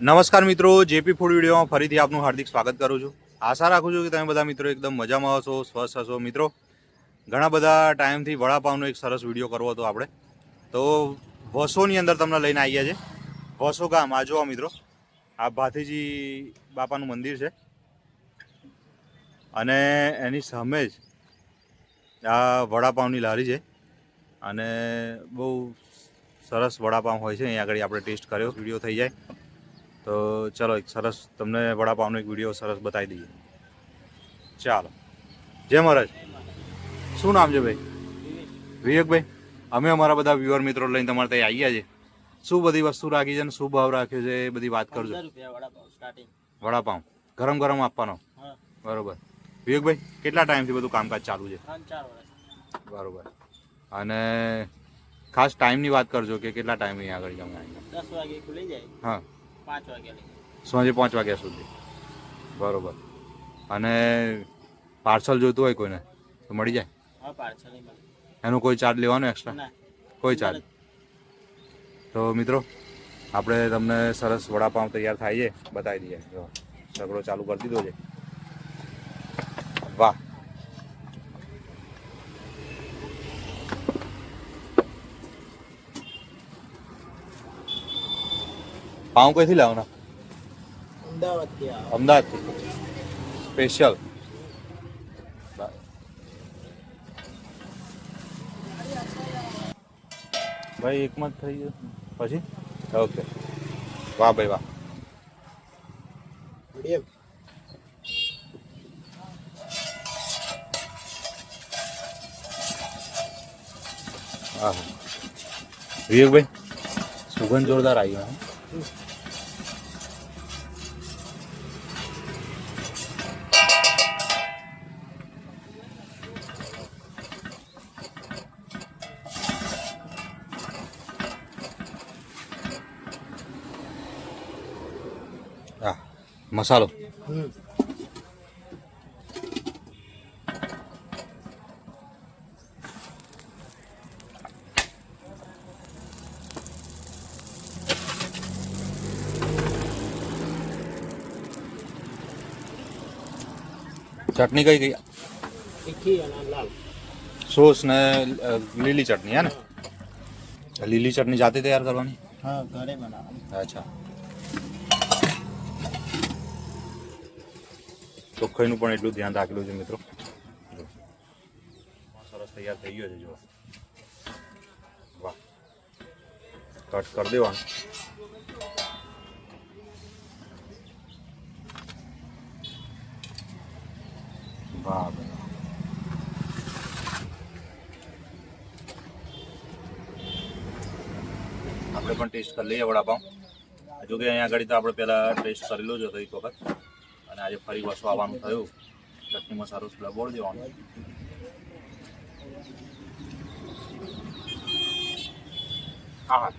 નમસ્કાર મિત્રો, JP food વિડીયોમાં ફરીથી આપનું હાર્દિક સ્વાગત કરું છું. આશા રાખું છું કે તમે બધા મિત્રો એકદમ મજામાં હશો, સ્વસ્થ હશો. મિત્રો, ઘણા બધા ટાઈમથી વડાપાવનો એક સરસ વીડિયો કરવો હતો આપણે. તો વસોની અંદર તમને લઈને આવ્યા છે વસો ગામ આ જોવા મિત્રો. આ ભાથીજી બાપાનું મંદિર છે. અને એની સામે જ આ વડાપાવની લારી છે. અને બહુ સરસ વડાપાવ હોય છે. અહીંયા આગળ આપણે ટેસ્ટ કર્યો, વીડિયો થઈ જાય. તો ચલો એક સરસ તમને વડાપાવનો એક વીડિયો સરસ બતાવી દઈએ. ચાલો. જય મહારાજ. શું નામ છે ભાઈ? વિવેકભાઈ. અમે અમારા બધા વ્યુઅર મિત્રો લઈને તમારે ત્યાં આવ્યા છે શું બધી વસ્તુ રાખી છે ને શું ભાવ રાખ્યો છે એ બધી વાત કરજો. વડાપાવ ગરમ ગરમ આપવાનો. બરોબર. વિવેકભાઈ કેટલા ટાઈમથી બધું કામકાજ ચાલુ છે? બરોબર. અને ખાસ ટાઈમની વાત કરજો કે કેટલા ટાઈમ આગળ તમે દસ વાગે ખુલી જાય. હા. પાંચ સાંજે પાંચ વાગ્યા સુધી. બરોબર. અને પાર્સલ જોઈતું હોય કોઈને તો મળી જાય? પાર્સલ એનો કોઈ ચાર્જ લેવાનો એક્સ્ટ્રા કોઈ ચાર્જ? તો મિત્રો આપણે તમને સરસ વડાપાઉં તૈયાર થાય છે બતાવી દઈએ. સગડો ચાલુ કરી દીધો છે. વાહ. પાઉં કઈથી લાવવાના? અમદાવાદથી અમદાવાદથી સ્પેશિયલ. ભાઈ એકમાં જ થઈ ગયો. પછી? ઓકે. વાહ ભાઈ વાહ. મીડિયમ હા વિવેકભાઈ સુગંધ જોરદાર આવી હા હા મસાલો હમ ચટણી કઈ કઈ તીખી અને લાલ સોસ ને અ, લીલી ચટણી હે ને લીલી ચટણી જાતે તૈયાર કરવાની હા ઘરે બનાવવાની અચ્છા ચોખ્ખાઈનું પણ એટલું ધ્યાન રાખેલું છે મિત્રો. સરસ તૈયાર થઈ ગયો છે જો વાહ. કટ કરી દેવાનું. વાહ આપણે પણ ટેસ્ટ કરી લઈએ વડાપાઉં. જો કે અહીંયા આગળ તો આપણે પહેલાં ટેસ્ટ કરેલો જ હતો એક વખત. આજે ફરી વસ્તુ આવવાનું થયું. ચટણી મસાલો પેલા બોળ દેવાનું. હા.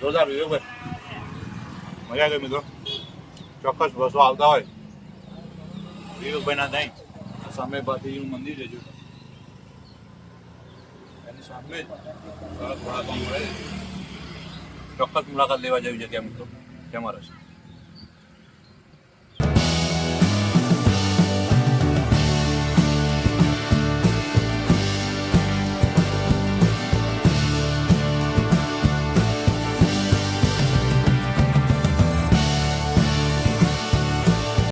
જોરદાર વિવેકભાઈ મજા ગઈ મિત્રો. ચોક્કસ બસો આવતા હોય. વિવેકભાઈના ત્યાં સામે બાજુનું મંદિર જજો એની સામે જ. ચોક્કસ મુલાકાત લેવા જેવી જગ્યા મિત્રો. કેમ રસ